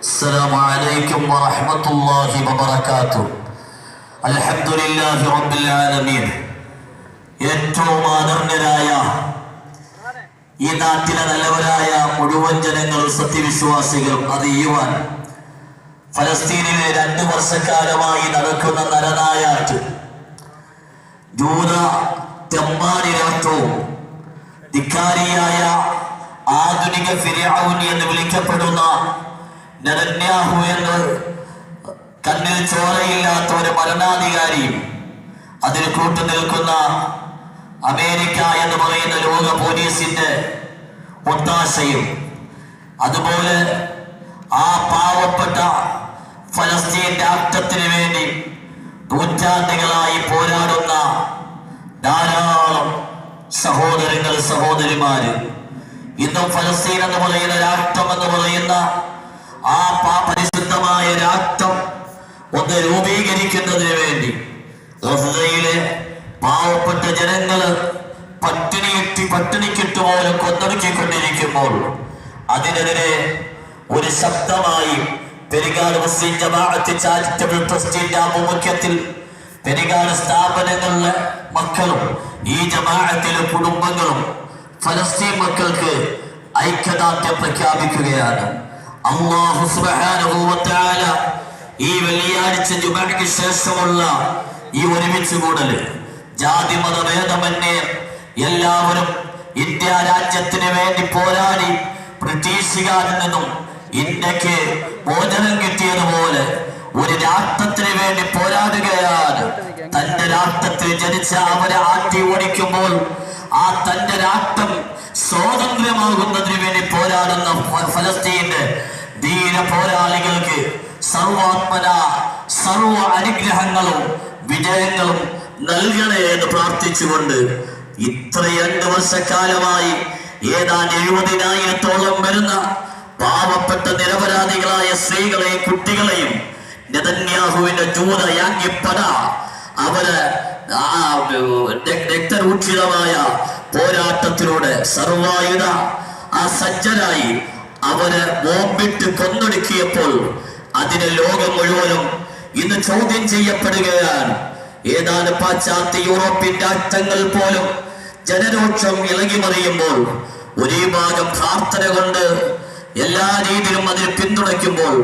السلام عليكم ورحمة الله وبركاته الحمد لله رب العالمين ഏറ്റവും ആദരണരായ ഈ നാട്ടിലെ നല്ലവരായ മുഴുവൻ ജനങ്ങൾ സത്യവിശ്വാസികൾ അറിയുവാൻ ഫലസ്തീനിലെ രണ്ട് വർഷക്കാലമായി നടക്കുന്ന നരനായാട്ട് ജൂത തെമ്മാരി രാഷ്ട്രവും ധിക്കാരിയായ ആധുനിക ഫിരിഔൻ എന്ന് വിളിക്കപ്പെടുന്ന നെതന്യാഹു എന്ന് തന്നിൽ ചോരയില്ലാത്ത ഒരു ഭരണാധികാരിയും അതിന് കൂട്ടു നിൽക്കുന്ന അമേരിക്ക എന്ന് പറയുന്ന ലോക പോലീസിന്റെ ഒത്താശയും അതുപോലെ ആ പാവപ്പെട്ട ഫലസ്തീൻ രാഷ്ട്രത്തിന് വേണ്ടി നൂറ്റാണ്ടുകളായി പോരാടുന്ന ധാരാളം സഹോദരങ്ങൾ സഹോദരിമാര്. ഇന്നും ഫലസ്തീൻ എന്ന് പറയുന്ന രാഷ്ട്രം എന്ന് പറയുന്ന ആ പരിശുദ്ധമായ രാഷ്ട്രം ഒന്ന് രൂപീകരിക്കുന്നതിന് വേണ്ടി ഗസയിലെ പാവപ്പെട്ട ജനങ്ങൾ പട്ടിണിയിട്ട് പട്ടിണിക്കിട്ട് പോലും കൊന്നൊടുക്കിക്കൊണ്ടിരിക്കുമ്പോൾ അതിനെതിരെ ഒരു ശബ്ദമായി പെരികാട് മുസ്ലിം ജമാഅത്ത് ചാരിറ്റബിൾ ട്രസ്റ്റിന്റെ ആഭിമുഖ്യത്തിൽ പെരികാട് സ്ഥാപനങ്ങളിലെ മക്കളും ഈ ജമാഅത്തിലെ കുടുംബങ്ങളും ഫലസ്തീൻ മക്കൾക്ക് ഐക്യദാർഢ്യം പ്രഖ്യാപിക്കുകയാണ്. അള്ളാഹു തആല ഈ വെള്ളിയാഴ്ച ജുമാക്ക് ശേഷമുള്ള ഈ ഒരുമിച്ച് കൂടൽ. ജാതി മതഭേദമന്യേ എല്ലാവരും ഇന്ത്യ രാജ്യത്തിന് വേണ്ടി പോരാടി ബ്രിട്ടീഷുകാരിൽ നിന്നും ഇന്ത്യയ്ക്ക് മോചനം കിട്ടിയതുപോലെ ഒരു രാഷ്ട്രത്തിന് വേണ്ടി പോരാടുകയാണ്. തന്റെ രാഷ്ട്രത്തിൽ ജനിച്ച അവരെ ആട്ടി ഓടിക്കുമ്പോൾ ആ തന്റെ രാഷ്ട്രം സ്വാതന്ത്ര്യമാകുന്നതിന് വേണ്ടി പോരാടുന്ന ഫലസ്തീന്റെ ധീര പോരാളികൾക്ക് സർവാത്മന സർവ അനുഗ്രഹങ്ങളും വിജയങ്ങളും നൽകണേ എന്ന് പ്രാർത്ഥിച്ചുകൊണ്ട് ഇത്ര വർഷക്കാലമായി ഏതാണ്ട് എഴുപതിനായിരത്തോളം വരുന്ന പാവപ്പെട്ട നിരപരാധികളായ സ്ത്രീകളെയും കുട്ടികളെയും നെതന്യാഹുവിന്റെ ജൂത യാജ്ഞപ്പട അവർ രക്തരൂക്ഷിതമായ പോരാട്ടത്തിലൂടെ സർവായുധ ആ സജ്ജരായി അവർ ബോംബിട്ട് കൊന്നൊടുക്കിയപ്പോൾ അതിന് ലോകം മുഴുവനും ഇന്ന് ചോദ്യം ചെയ്യപ്പെടുകയാണ്. ഏതാനും പാശ്ചാത്യ യൂറോപ്യൻ രാഷ്ട്രങ്ങൾ പോലും ജനരോക്ഷം ഇളകി മറിയുമ്പോൾ ഒരേ ഭാഗം പ്രാർത്ഥന കൊണ്ട് എല്ലാ രീതിയിലും അതിനെ പിന്തുണയ്ക്കുമ്പോൾ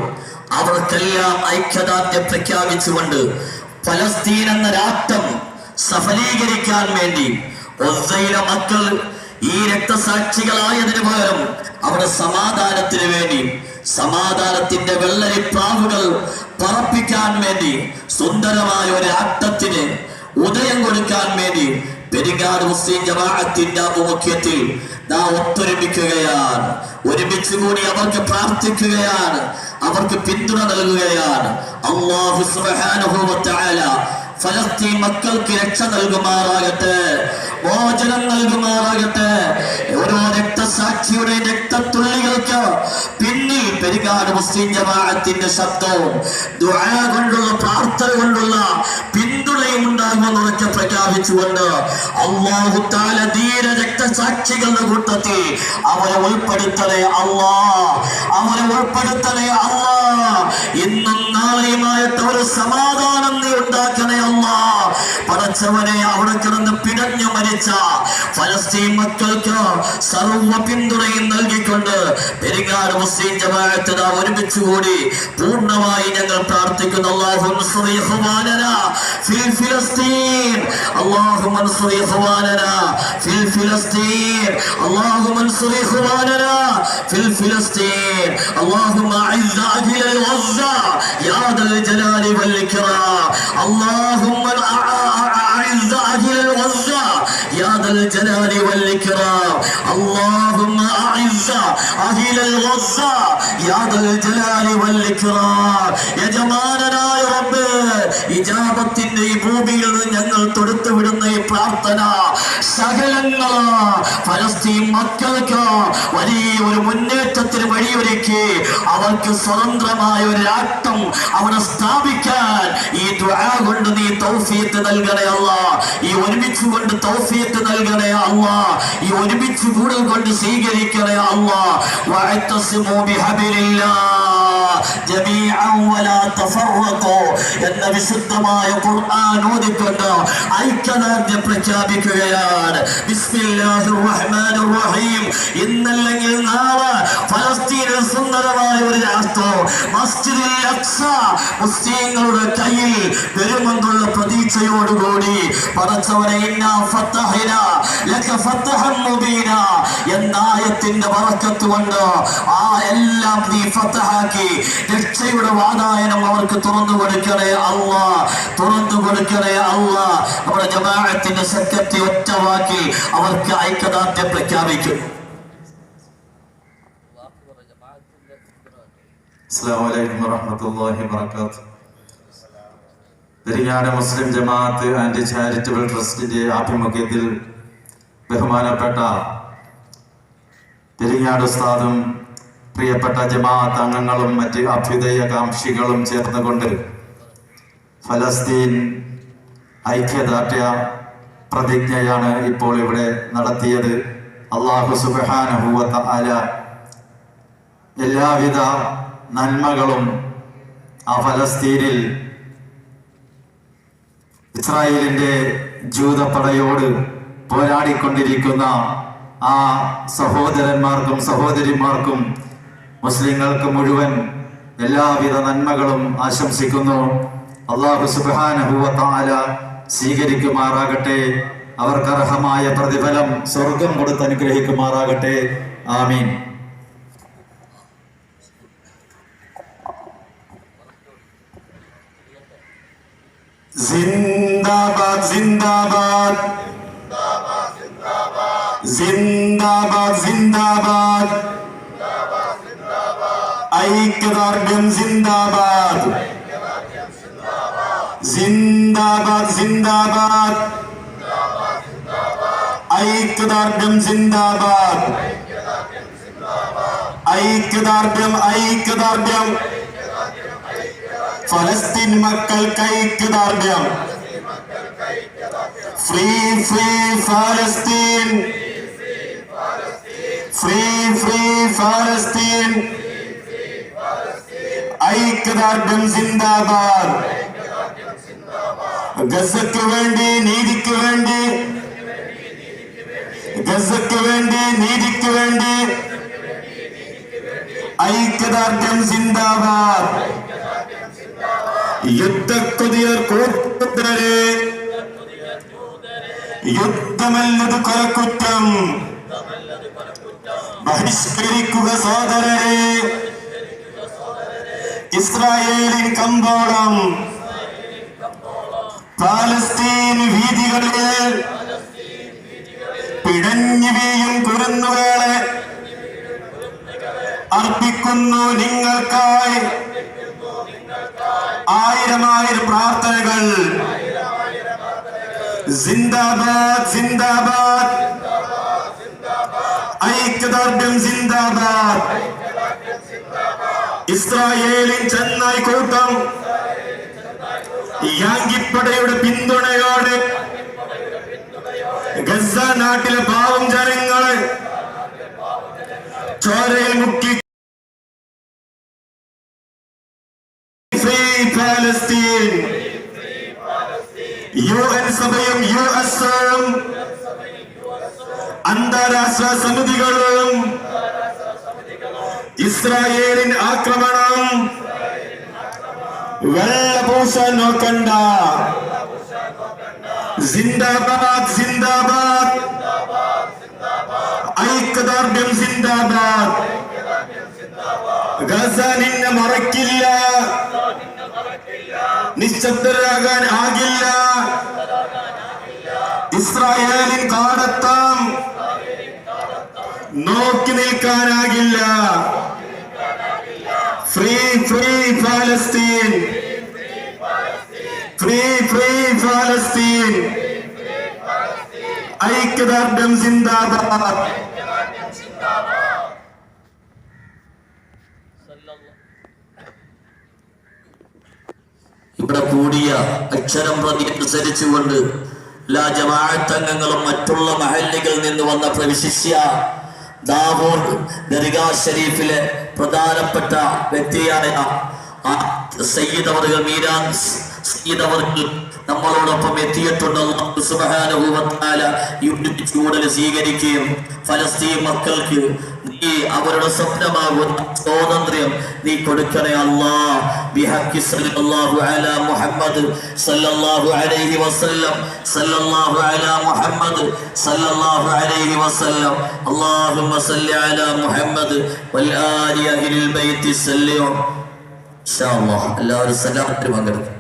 അവർക്കെല്ലാം ഐക്യദാർഢ്യം പ്രഖ്യാപിച്ചുകൊണ്ട് ഫലസ്തീൻ എന്ന രാഷ്ട്രം സഫലീകരിക്കാൻ വേണ്ടി ഒസയിലെ മക്കൾ ഈ രക്തസാക്ഷികളായതിനു പകരം അവിടെ സമാധാനത്തിന് വേണ്ടി സമാധാനത്തിന്റെ വെള്ളരി പ്രാവുകൾ പറപ്പിക്കാൻ വേണ്ടി സുന്ദരമായ ഒരു ആട്ടത്തിന് ഉദയം കൊടുക്കാൻ വേണ്ടി പെരിങ്ങാട് മുസ്ലിം ജമാഅത്തിന്റെ ആഭിമുഖ്യത്തിൽ നാം ഒത്തൊരുമിക്കുകയാണ്. ഒരുമിച്ച് കൂടി അവർക്ക് പ്രാർത്ഥിക്കുകയാണ്. അവർക്ക് പിന്തുണ നൽകുകയാണ്. അള്ളാഹു സുബ്ഹാനഹു വ തആല ഫലസ്തീൻ മക്കൾക്ക് രക്ഷ നൽകുമാറാകട്ടെ മോചനം നൽകുമാറാകട്ടെ. ഓരോ രക്തസാക്ഷിയുടെ രക്തത്തുള്ളികൾക്ക് പിന്നിൽ പെരികാട് മുസ്ലിം ജമാഅത്തിന്റെ ശബ്ദവും ദുആ കൊണ്ടുള്ള പ്രാർത്ഥന കൊണ്ടുള്ള പിന്തുണയും ഉണ്ടാകുമെന്ന് ഉറക്കെ പ്രഖ്യാപിച്ചുകൊണ്ട് അള്ളാഹു താല ധീര രക്തസാക്ഷികളുടെ കൂട്ടത്തിൽ അവരെ ഉൾപ്പെടുത്തണേ അള്ളാ അവരെ ഉൾപ്പെടുത്തണേ അള്ളാ ഇന്നും നാളെയുമായിട്ട് ഒരു സമാധാനം നീ ഉണ്ടാക്കണേ പടച്ചവനെ അവിടെ കിടന്ന് പിടഞ്ഞു മരിച്ച ഫലസ്തീൻ മക്കൾക്ക് സർവ പിന്തുണയും നൽകിക്കൊണ്ട് പെരിങ്ങാട് മുസ്ലിം ജമാഅത്ത് നാം ഒരുമിച്ച് കൂടി പൂർണ്ണമായി ഞങ്ങൾ പ്രാർത്ഥിക്കുന്നു അല്ലാഹു അൻസുർ ഇഖ്വാനനാ ഫിൽ ഫിലസ്തീൻ അല്ലാഹു അൻസുർ ഇഖ്വാനനാ ഫിൽ ഫിലസ്തീൻ അല്ലാഹു അൻസുർ ഇഖ്വാനനാ ഫിൽ ഫിലസ്തീൻ اللهم اعز اهل الغزه يا ذا الجلال والاكرام اللهم أعز أجل الغزة يا ذا الجلال والإكرام. اللهم أعز أهل الغزة يا ذا الجلال والإكرام. يا جمالنا يا رب إجابة ഇജാബത്തിന്റെ ഈ ഭൂമിയിൽ നിന്ന് ഞങ്ങൾ തൊടുത്തു വിടുന്ന ഈ പ്രാർത്ഥന സകലങ്ങൾ ഫലസ്തീൻ മക്കൾക്ക് വലിയ ഒരു മുന്നേറ്റത്തിന് വഴിയൊരുക്കി അവർക്ക് സ്വതന്ത്രമായ ഒരു രാഷ്ട്രം അവിടെ സ്ഥാപിക്കാൻ ഈ കൊണ്ട് നീ തൗഫീത്ത് നൽകണേ അല്ല. ഈ ഒരുമിച്ച് കൊണ്ട് തൗഫീത്ത് നൽകണേ അല്ല. ഈ ഒരുമിച്ച് കൂടൽ കൊണ്ട് സ്വീകരിക്കണേ അല്ല. വഴത്തസ് മോബി തഫറഖു എന്ന വിശുദ്ധമായ ഖുർആൻ ഓതിക്കൊണ്ട് ഐക്യദാർഢ്യം പ്രഖ്യാപിക്കുകയാണ്. ഇന്നല്ലെങ്കിൽ നാളെ ഫലസ്തീനിൽ സുന്ദരമായ ഒരു രാഷ്ട്രം മസ്ജിദുൽ അക്സ മുസ്ലിങ്ങളുടെ കയ്യിൽ വരുമെന്നുള്ള പ്രതീക്ഷയോടുകൂടി മുബീന എന്ന ആയത്തിന്റെ ബറക്കത്ത് കൊണ്ട് ആ എല്ലാം നീ ഫത്തഹാക്കി. രക്ഷയുടെ വാതായനം അവർക്ക് തുറന്നു കൊടുക്കണേ അല്ല തുറന്നു കൊടുക്കണേ അല്ല നമ്മുടെ ജമാഅത്തിന്റെ സെക്രട്ടറി ഒറ്റവാക്കി അവർക്ക് ഐക്യദാർഢ്യം പ്രഖ്യാപിക്കും. അസ്സാം വലൈക്കും വറഹമത്തല്ലാഹി വബർക്കാത്തു പെരിങ്ങാട് മുസ്ലിം ജമാഅത്ത് ആൻഡ് ചാരിറ്റബിൾ ട്രസ്റ്റിന്റെ ആഭിമുഖ്യത്തിൽ ബഹുമാനപ്പെട്ട പെരിങ്ങാട് ഉസ്താദും പ്രിയപ്പെട്ട ജമാഅത്ത് അംഗങ്ങളും മറ്റ് അഭ്യുദയകാംക്ഷികളും ചേർന്നുകൊണ്ട് ഫലസ്തീൻ ഐക്യദാർഢ്യ പ്രതിജ്ഞയാണ് ഇപ്പോൾ ഇവിടെ നടത്തിയത്. അള്ളാഹു സുബാനുഭൂവത്ത അല എല്ലാവിധ നന്മകളും ആ ഫലസ്തീനിൽ ഇസ്രായേലിന്റെ ജൂതപ്പടയോട് പോരാടിക്കൊണ്ടിരിക്കുന്ന ആ സഹോദരന്മാർക്കും സഹോദരിമാർക്കും മുസ്ലിങ്ങൾക്ക് മുഴുവൻ എല്ലാവിധ നന്മകളും ആശംസിക്കുന്നു അള്ളാഹു സുബാനഹുവത്താല സ്വീകരിക്കുമാറാകട്ടെ അവർക്ക് അർഹമായ പ്രതിഫലം സ്വർഗം കൊടുത്ത് അനുഗ്രഹിക്കുമാറാകട്ടെ ആമീൻ जिंदाबाद जिंदाबाद जिंदाबाद जिंदाबाद اقتدار گن زندہ باد زندہ باد زندہ باد اقتدار گم زندہ باد اقتدار گم اقتدار گم فلسطین مکل کا اقتدار گم فری فری فلسطین، فری فری فلسطین۔ ഫലസ്തീൻ ഐക്യദാർഢ്യം സിന്ദാബാദ് ഗസക്ക് വേണ്ടി നീതിക്ക് വേണ്ടി ഗസക്ക് വേണ്ടി നീതിക്ക് വേണ്ടി ഐക്യദാർഢ്യം സിന്ദാബാദ് യുദ്ധക്കൊതിയർ കൂട്ടരെ യുദ്ധമല്ലത് കൊലക്കുറ്റം ബഹിഷ്കരിക്കുക സോദരരെ ഇസ്രായേലിൻ കമ്പോളം. പാലസ്തീൻ വീതികളിൽ പിടഞ്ഞു വീയും കുരുന്നുകളെ അർപ്പിക്കുന്നു നിങ്ങൾക്കായി. ആയിരം ആയിരം പ്രാർത്ഥനകൾ. സിന്ദാബാദ് സിന്ദാബാദ് ഐക്യദാർഢ്യം സിന്ദാബാദ് ഇസ്രായേലിൻ ചെന്നായി കൂട്ടം യാങ്കിപ്പടയുടെ പിന്തുണയോടെ ഗസ നാട്ടിലെ പാവം ജനങ്ങളെ ചോരയിൽ മുക്കി ഫലസ്തീൻ യു എൻ സഭയും യു എസ് അന്താരാഷ്ട്ര സമിതികളും ഇസ്രായേലിൻ ആക്രമണം. വെള്ളപൂശ നോക്കണ്ട. സിന്ദാബാദ് സിന്ദാബാദ് ഐക്യദാർഢ്യം സിന്ദാബാദ് ഗസ നിന്നെ മറക്കില്ല. നിശബ്ദരാകാൻ ആകില്ല. ഇസ്രായേലിൻ കാടത്താം. നോക്കി നിൽക്കാനാകില്ല. ഫ്രീ ഫ്രീ ഫലസ്തീൻ ഫ്രീ ഫ്രീ ഫലസ്തീൻ ഐക്യദാർഢ്യം സിന്ദാബാദ് ഇവിടെ കൂടിയ അക്ഷരം പ്രതി അനുസരിച്ചുകൊണ്ട് ലാജമാഴത്തംഗങ്ങളും മറ്റുള്ള മഹല്ലികളിൽ നിന്ന് വന്ന പ്രവിശിഷ്യ ദാവൂർ ദർഗാ ഷരീഫിലെ പ്രധാനപ്പെട്ട വ്യക്തിയായ സയ്യിദ് അവർ മീരാൻ സയ്യിദ് അവർക്ക് നമ്മളോടൊപ്പം എത്തിയിട്ടുണ്ട്. സുബഹാനുഭവത്താല ഈ ചൂടൽ സ്വീകരിക്കുകയും ഫലസ്തീൻ മക്കൾക്ക് നീ അവരുടെ സ്വപ്നമാകുന്ന സ്വാതന്ത്ര്യം നീ കൊടുക്കണേ അല്ലാ. ബിഹക്കി സല്ലല്ലാഹു അലാ മുഹമ്മദ് സല്ലല്ലാഹു അലൈഹി വസല്ലം. സല്ലല്ലാഹു അലാ മുഹമ്മദ് സല്ലല്ലാഹു അലൈഹി വസല്ലം. അല്ലാഹുമ്മ സല്ലി അലാ മുഹമ്മദ് വൽ ആലി അഹ്ലിൽ ബൈത്തി സല്ലി. ഇൻഷാ അല്ലാഹ്. എല്ലാവരും സലാമത്തിൽ പങ്കെടുക്കും.